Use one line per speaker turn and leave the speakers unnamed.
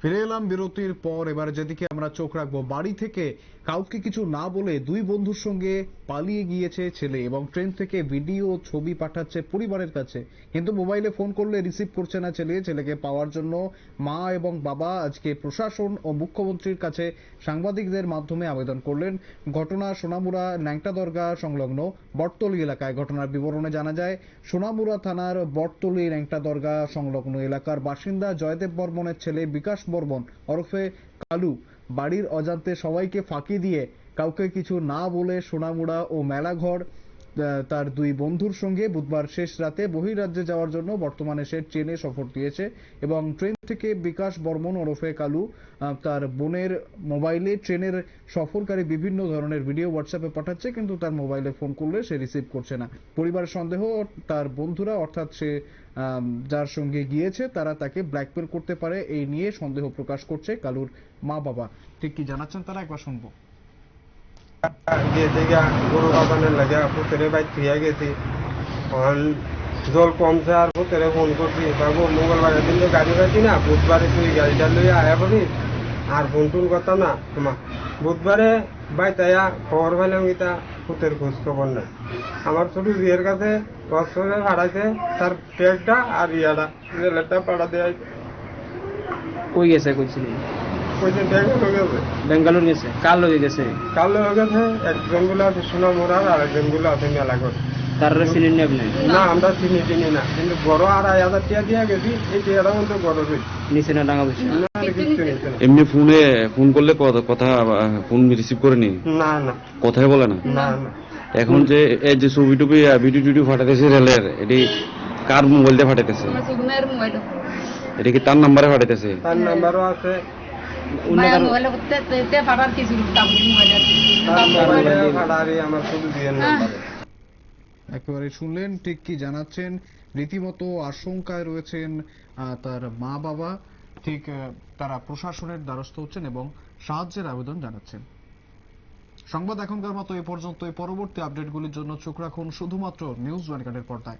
ফিরে এলাম বিরতির পর, এবার যেদিকে আমরা চোখ রাখব, বাড়ি থেকে কাউকে কিছু না বলে দুই বন্ধুর সঙ্গে পালিয়ে গিয়েছে ছেলে এবং ট্রেন থেকে ভিডিও ছবি পাঠাচ্ছে পরিবারের কাছে। কিন্তু মোবাইলে ফোন করলে রিসিভ করছে না ছেলে। ছেলেকে পাওয়ার জন্য মা এবং বাবা আজকে প্রশাসন ও মুখ্যমন্ত্রীর কাছে সাংবাদিকদের মাধ্যমে আবেদন করলেন। ঘটনা সোনামুড়া ন্যাংটা দরগা সংলগ্ন বটতলি এলাকায়। ঘটনার বিবরণে জানা যায়, সোনামুড়া থানার বটতলি ন্যাংটা দরগা সংলগ্ন এলাকার বাসিন্দা জয়দেব বর্মনের ছেলে বিকাশ বর্মন। ওরফে কালু, বাড়ির অজান্তে সবাইকে ফাঁকি দিয়ে কাউকে কিছু না বলে সোনামুড়া ও মেলাঘর তার দুই বন্ধুর সঙ্গে বুধবার শেষ রাতে বহিরাজ্যে যাওয়ার জন্য বর্তমানে সে ট্রেনে সফর দিয়েছে এবং ট্রেন থেকে বিকাশ বর্মন ওরফে কালু তার বোনের মোবাইলে ট্রেনের সফরকারী বিভিন্ন ধরনের ভিডিও হোয়াটসঅ্যাপে পাঠাচ্ছে কিন্তু তার মোবাইলে ফোন করলে সে রিসিভ করছে না। পরিবারের সন্দেহ, তার বন্ধুরা অর্থাৎ সে যার সঙ্গে গিয়েছে তারা তাকে ব্ল্যাকমেল করতে পারে এই নিয়ে সন্দেহ প্রকাশ করছে কালুর মা বাবা ঠিক কি জানাচ্ছেন তারা? একবার শুনব।
গেছে গিয়া গরু কাটানোর লাগে পুতরে বাইর থুয়া গেছি জল কমছে আর পুতরে ফোন করছি বাবু মঙ্গলবারের দিন তো গাড়ি পাচ্ছি না বুধবারে তুই গাড়িটা লইয়া আয়া বলি আর ফোন টোন করতাম না তোমার বুধবারে বাই তাইয়া খবর পাইলাম গীতা পুতের খোঁজ খবর নাই আমার ছোট বিয়ের কাছে বছরে ভাড়াইছে তার পেটটা আর ইয়াটা রেলেরটা পাড়া দেয়
কই গেছে কইছিলি
হয়ে গেছে?
বেঙ্গালোর গেছে কার লগে গেছে।
কাল হয়ে গেছে একজনগুলো আছে আর একজনগুলো আছে মেলাঘর
তার চিনেন নি আপনি
না আমরা চিনি চিনি না। কিন্তু বড় আড়াই হাজার টাকা দিয়া গেছি এই মধ্যে বড় রয়েছে
নিচে না
আর নিচ্ছে না
এমনি ফোনে ফোন করলে কথা ফোন রিসিভ করে নি?
না না।
কথাই বলে না?
না না।
এখন যে এই যে ছবি টুবি ভিডিও টিডিও ফাটাইতেছে রেলের এটি কার মোবাইল দিয়ে ফাটাইতেছে এটা কি তার নাম্বারে ফাটাইতেছে?
তার নাম্বারও আছে।
একেবারে শুনলেন ঠিক কি জানাচ্ছেন? রীতিমতো আশঙ্কায় রয়েছেন আহ, তার মা বাবা। ঠিক তারা প্রশাসনের দ্বারস্থ হচ্ছেন এবং সাহায্যের আবেদন জানাচ্ছেন। সংবাদ এখনকার মতো এ পর্যন্ত পরবর্তী আপডেটগুলির জন্য চোখ রাখুন শুধুমাত্র নিউজ ওয়ানকার্ডের পর্দায়।